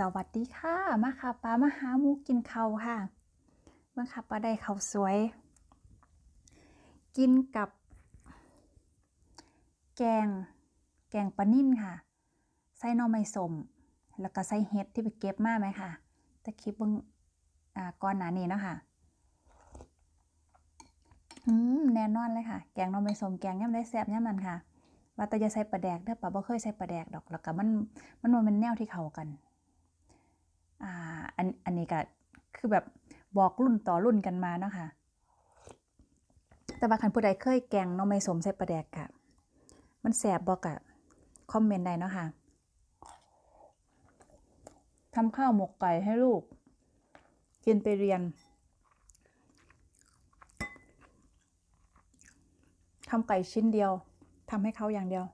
สวัสดีค่ะ มาค่ะป้ามาหาหมูกินเขาค่ะมาค่ะป้าได้เขาสวย กินกับ แกง แกงปลานิ่นค่ะใส่หน่อไม้สม แล้วก็ใส่เห็ดที่ไปเก็บมาไหมค่ะ แต่คลิปเบิ่งอ่าก่อนหนานี้เนาะค่ะ อืมแน่นอนเลยค่ะ แกงนอไม้สมแกงย่ำได้แซ่บย่ำมันค่ะว่าแต่จะใส่ปลาแดกเด้อป้าบ่เคยใส่ปลาแดกดอก แล้วก็มันมันบ่แมันแนวที่เข้ากัน อ่าอันอันนี้ก็คือแบบบอกรุ่นต่อรุ่นกันมาเนาะค่ะ แต่ว่าคันผู้ใดเคยแกงน่องไม้สมใส่ปลาแดกกะ มันแสบบอกะคอมเมนต์ได้เนาะค่ะทำข้าวหมกไก่ให้ลูก กินไปเรียนทำไก่ชิ้นเดียวทำให้เขาอย่างเดียว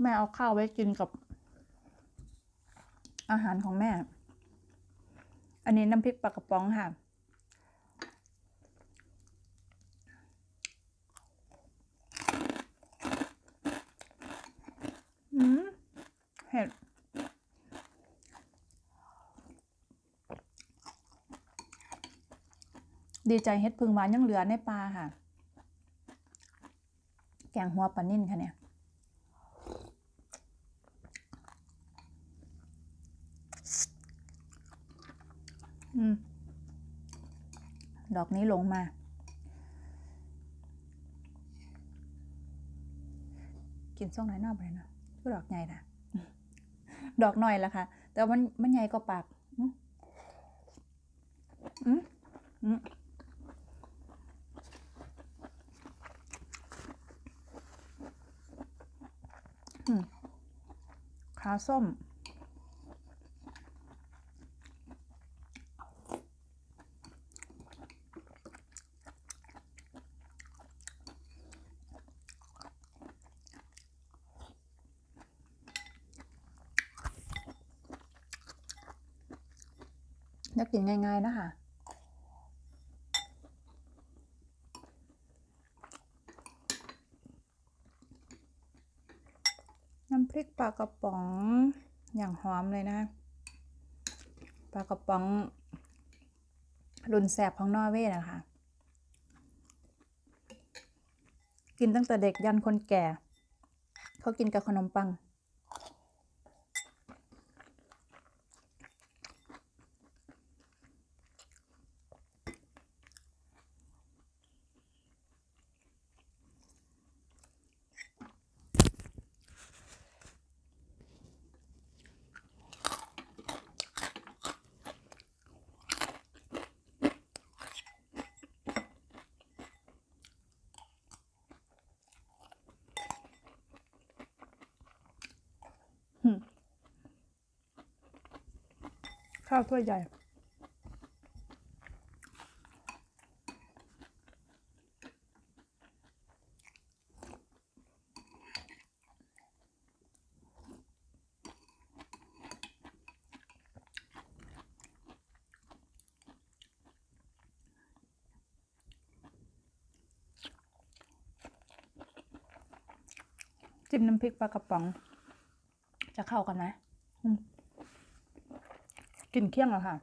แม่เอาข้าวไว้กินกับ อาหารของแม่ อันนี้น้ำพริกปลากระป๋องค่ะ อืมเผ็ดดีใจเฮ็ดพึ่งหวานยังเหลือในปลาค่ะ แกงหัวปลานิ่นค่ะเนี่ย อืม ดอกนี้ลงมา กินส่งไหนนอกไปเนาะก็ดอกใหญ่นะดอกหน่อยละค่ะ แต่มันมันใหญ่กว่าปากอืมอืมอืมอืมขาส้ม แล้วกินง่าย ๆ นะคะน้ำพริกปลากระป๋องอย่างหอมเลยนะปลากระป๋องรุนแสบของนอร์เวย์นะคะ กินตั้งแต่เด็กยันคนแก่ เขากินกับขนมปัง ข้าวถ้วยใหญ่ จิ้มน้ำพริกปลากระป๋อง จะเข้ากันไหม กินเคี่ยงแล้วค่ะ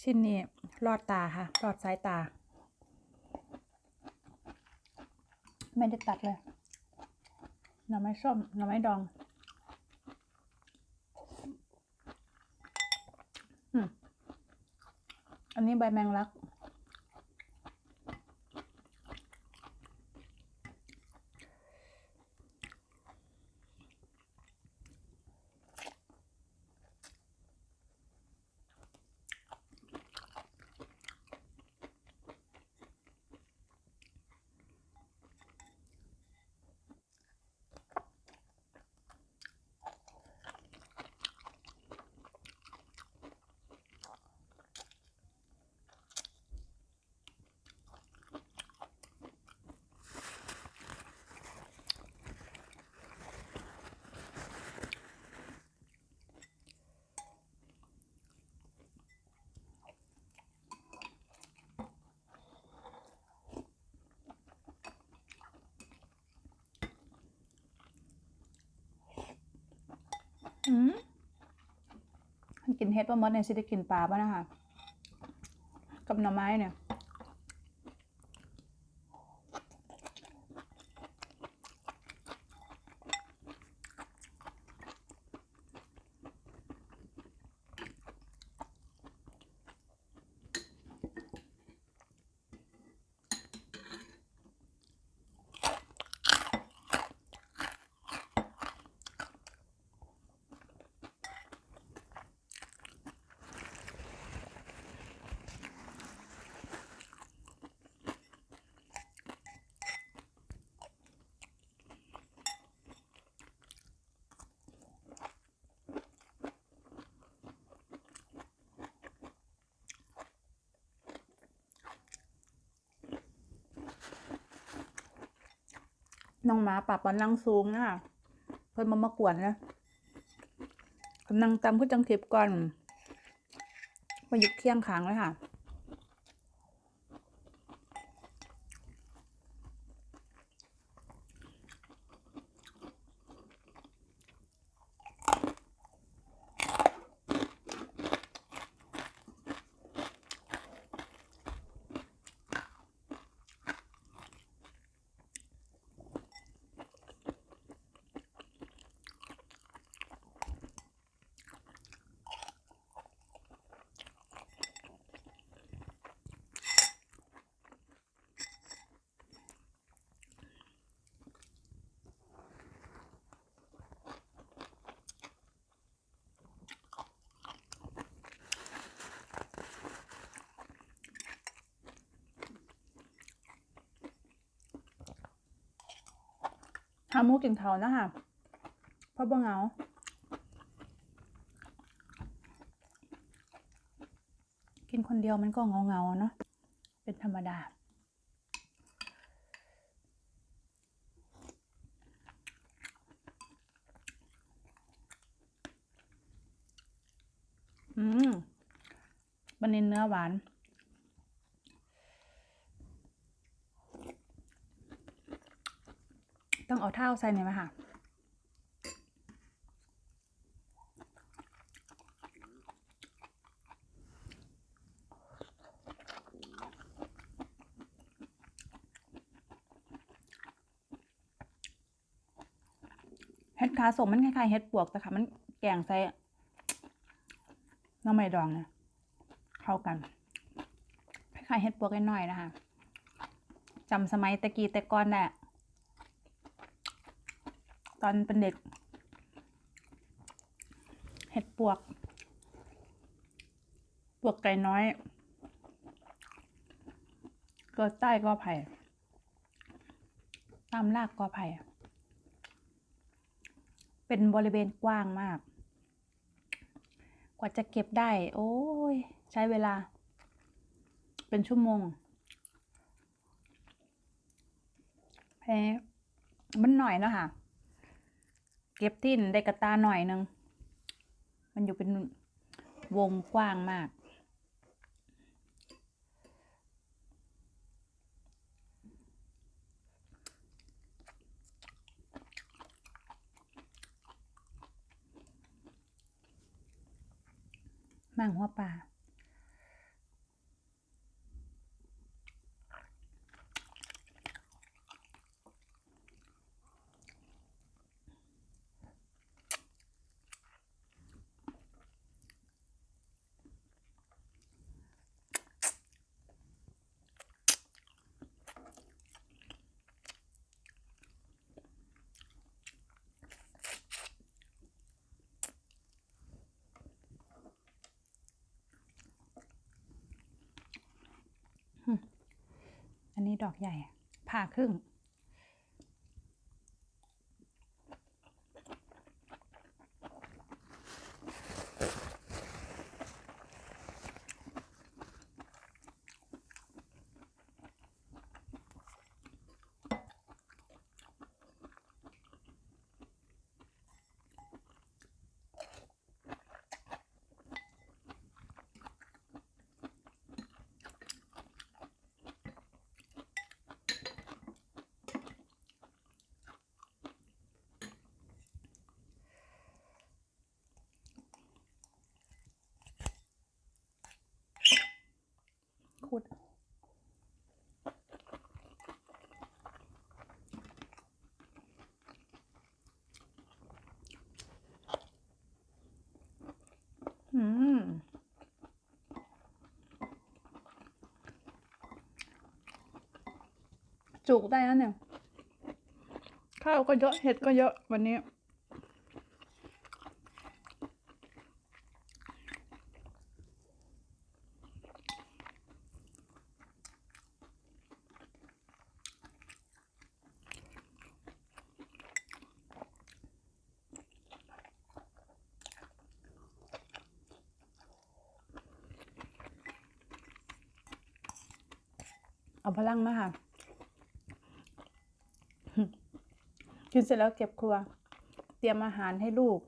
ชิ้นนี้รอดตาค่ะ รอดสายตา ไม่ได้ตัดเลย หน่อไม้ส้ม หน่อไม้ดองอันนี้ใบแมงลัก อืมกินเฮ็ดว่ามดเนี่ยสิได้กินปลาป่ะนะคะกับหน่อไม้เนี่ย น้องหมาป่าปอนนั่งสูงนะคะเพิ่นมามากวนนะกำลังตำขึ้นจังคลิปก่อนมาหยุดเคียงขางเลยค่ะ หามูกินเขานะคะเพราะบ่เหงากินคนเดียวมันก็เงาเงาเนาะเป็นธรรมดา อืมบันนี้เนื้อหวาน ต้อง เอาเท้าใส่หน่อยไหมค่ะเห็ดขาสมมันคล้ายๆเห็ดปวกแต่ค่ะ มันแกงใส่น้ำไม่ดองเนี่ยเข้ากันคล้ายๆเห็ดปวกน้อยๆนะคะจำสมัยตะกี้แต่ก่อนแหละ ตอนเป็นเด็ก เห็ดปวก ปวกไก่น้อย เกิดใต้กอไผ่ ตามรากกอไผ่ เป็นบริเวณกว้างมาก กว่าจะเก็บได้ โอ้ย ใช้เวลา เป็นชั่วโมงแพ้มันหน่อยเนะค่ะ เก็บทิ้นได้กระตาหน่อยนึง มันอยู่เป็นวงกว้างมาก มั่งหัวปลา ดอกใหญ่ผ่าครึ่ง ขุด อืม จุกได้แล้วเนี่ย ข้าวก็เยอะเห็ดก็เยอะวันนี้ เอาพลังมาค่ะ กินเสร็จแล้วเก็บครัว เตรียมอาหารให้ลูก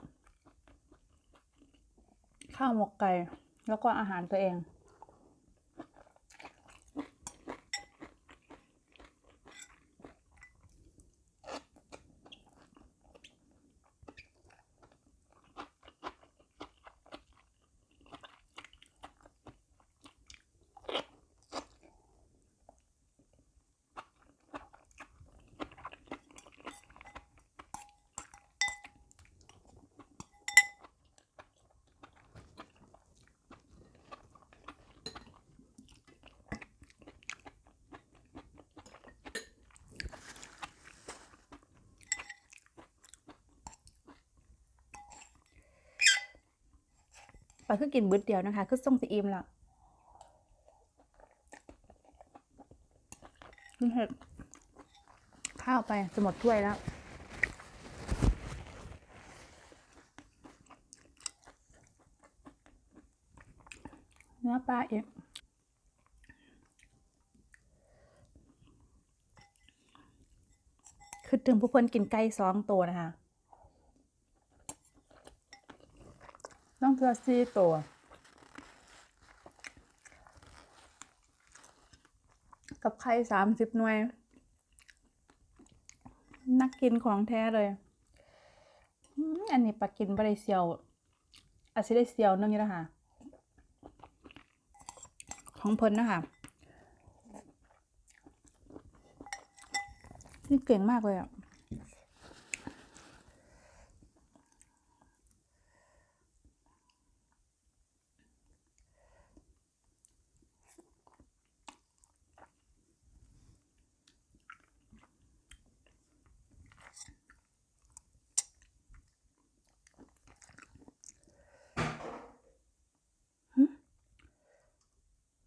ข้าวหมกไก่ แล้วก็อาหารตัวเอง ปลาคือกินบึดเดียวนะคะ คือส่งสีอิ่มละกินเห็ดข้าวไปจะหมดถ้วยแล้วเนื้อปลาเองคือถึงผู้เพิ่นกินไก่สองตัวนะคะ ต้องเพื่อซี่ตัวกับไข่สามสิบหน่วย นักกินของแท้เลย อันนี้ปลากินบริเซียวอาจจะได้เซียวนึงอยู่แล้วค่ะของเพิ่นนะคะนี่เก่งมากเลยอะ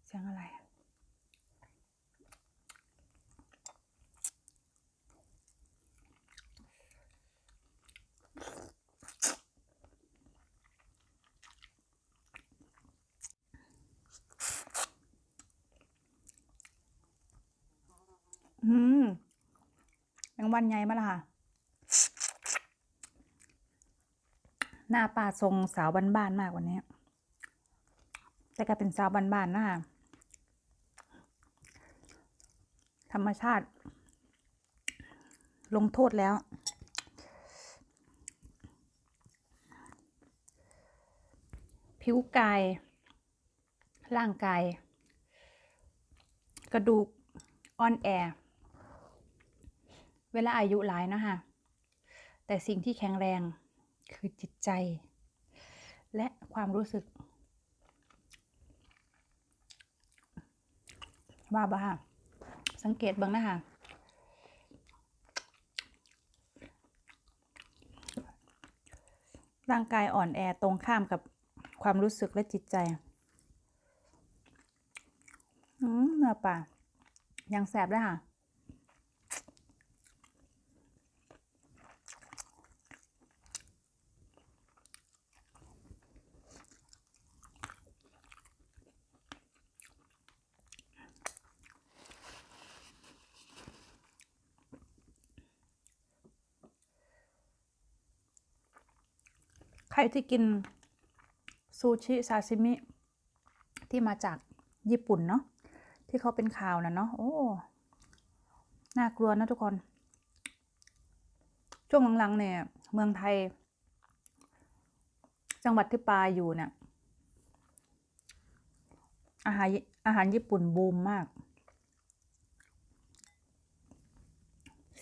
เสียงอะไรอะอืมแมง วันใหญ่มาละค่ะ หน้าป่าทรงสาวบ้านๆมากวันนี้ แต่ก็เป็นสาวบ้านๆนะคะธรรมชาติ ลงโทษแล้วผิวกาย ร่างกาย กระดูกอ่อนแอ เวลาอายุหลายนะคะแต่สิ่งที่แข็งแรงคือจิตใจ และความรู้สึก ว่าบ้าสังเกตบ้างนะคะร่างกายอ่อนแอตรงข้ามกับความรู้สึกและจิตใจอืมเนื้อปลายังแสบด้วยค่ะ ใครที่กินซูชิซาซิมิ ที่มาจากญี่ปุ่นเนาะที่เขาเป็นข่าวนะเนาะโอ้น่ากลัวนะทุกคน ช่วงหลังๆเนี่ย เมืองไทย จังหวัดที่ปาอยู่เนี่ยอาหารอาหารญี่ปุ่นบูมมาก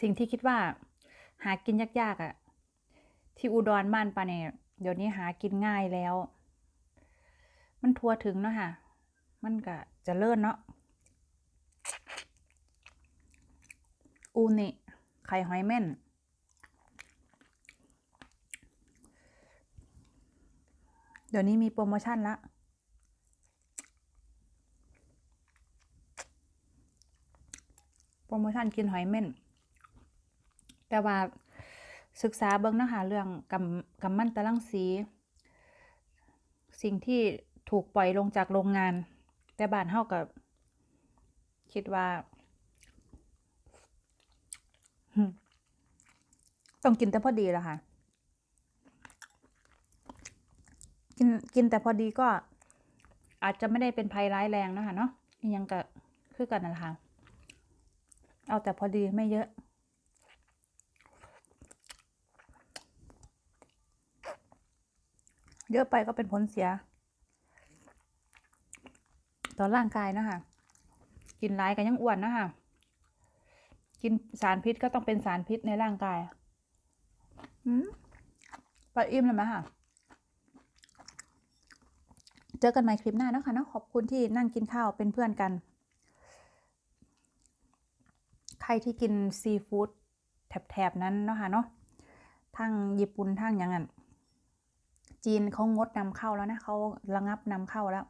สิ่งที่คิดว่า หากินยากๆอะ่ะ ที่อุดรบ้านปาเนี่ย เดี๋ยวนี้หากินง่ายแล้ว มันทัวถึงเนาะค่ะ มันก็จะเลิ่นเนาะ อูนิ ไข่หอยเม่น เดี๋ยวนี้มีโปรโมชั่นละโปรโมชั่นกินหอยเม่น แต่ว่า ศึกษาเบิ้งเนาะคะเรื่องกำกำมันตะลังสี สิ่งที่ถูกปล่อยลงจากโรงงาน แต่บ้านเฮากับคิดว่า ต้องกินแต่พอดีแล้วค่ะ กินกินแต่พอดีก็อาจจะไม่ได้เป็นภัยร้ายแรงนะคะเนาะยังกับคือกันนะคะเอาแต่พอดีไม่เยอะ เยอะไปก็เป็นผลเสีย ต่อร่างกายนะคะกินร้ายกันยังอ้วนนะคะกินสารพิษก็ต้องเป็นสารพิษในร่างกายอืมปลาอิ่มเลยไหมคะเจอกันใหม่คลิปหน้านะคะเนาะขอบคุณที่นั่งกินข้าวเป็นเพื่อนกัน ใครที่กินซีฟู้ดแถบๆนั้นเนาะค่ะเนาะทางญี่ปุ่นทางอย่างนั้น จีนเขางดนำเข้าแล้วนะเขาระงับนำเข้าแล้ว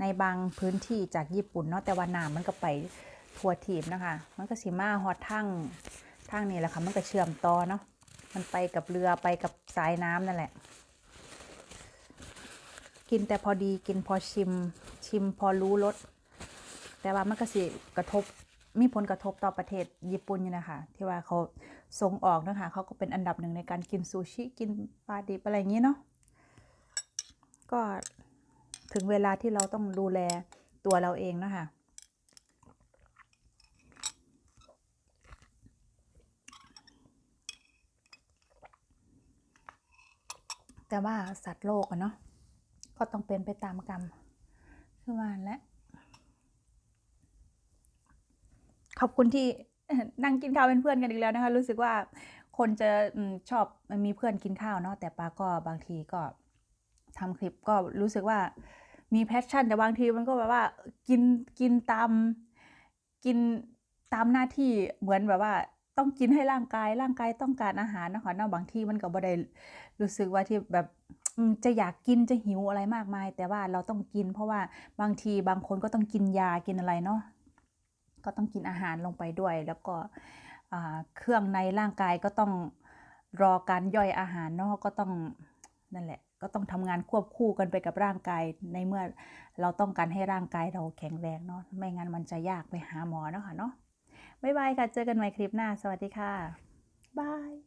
ในบางพื้นที่จากญี่ปุ่นเนาะแต่ว่าน้ำมันก็ไปทัวทีบนะคะ มันก็สิมาฮอดทั้งทางนี้แหละค่ะมันก็เชื่อมต่อเนาะมันไปกับเรือไปกับสายน้ำนั่นแหละ กินแต่พอดีกินพอชิมชิมพอรู้รสแต่ว่ามันก็สิกระทบมีผลกระทบต่อประเทศญี่ปุ่นอยู่นะคะที่ว่าเขาส่งออกนะคะเขาก็เป็นอันดับหนึ่งในการกินซูชิ กินปลาดิบอะไรอย่างนี้เนาะ ก็ถึงเวลาที่เราต้องดูแลตัวเราเองนะคะแต่ว่าสัตว์โลกอะเนาะก็ต้องเป็นไปตามกรรมคือว่าและขอบคุณที่นั่งกินข้าวเป็นเพื่อนกันอีกแล้วนะคะ รู้สึกว่าคนจะชอบมีเพื่อนกินข้าวเนาะแต่ปาก็บางทีก็ ทำคลิปก็รู้สึกว่ามีแพชชั่นแต่บางทีมันก็แบบว่ากินกินตามกินตามหน้าที่เหมือนแบบว่าต้องกินให้ร่างกายร่างกายต้องการอาหารนะคะเนาะบางทีมันก็บ่ได้รู้สึกว่าที่แบบจะอยากกินจะหิวอะไรมากมาย แต่ว่าเราต้องกิน เพราะว่าบางทีบางคนก็ต้องกินยากินอะไรเนาะก็ต้องกินอาหารลงไปด้วย แล้วก็เครื่องในร่างกายก็ต้องรอการย่อยอาหารเนาะก็ต้องนั่นแหละ ก็ต้องทำงานควบคู่กันไปกับร่างกาย ในเมื่อเราต้องการให้ร่างกายเราแข็งแรงเนาะไม่งั้นมันจะยากไปหาหมอเนาะค่ะเนาะบ๊ายบายค่ะ เจอกันใหม่คลิปหน้า สวัสดีค่ะบาย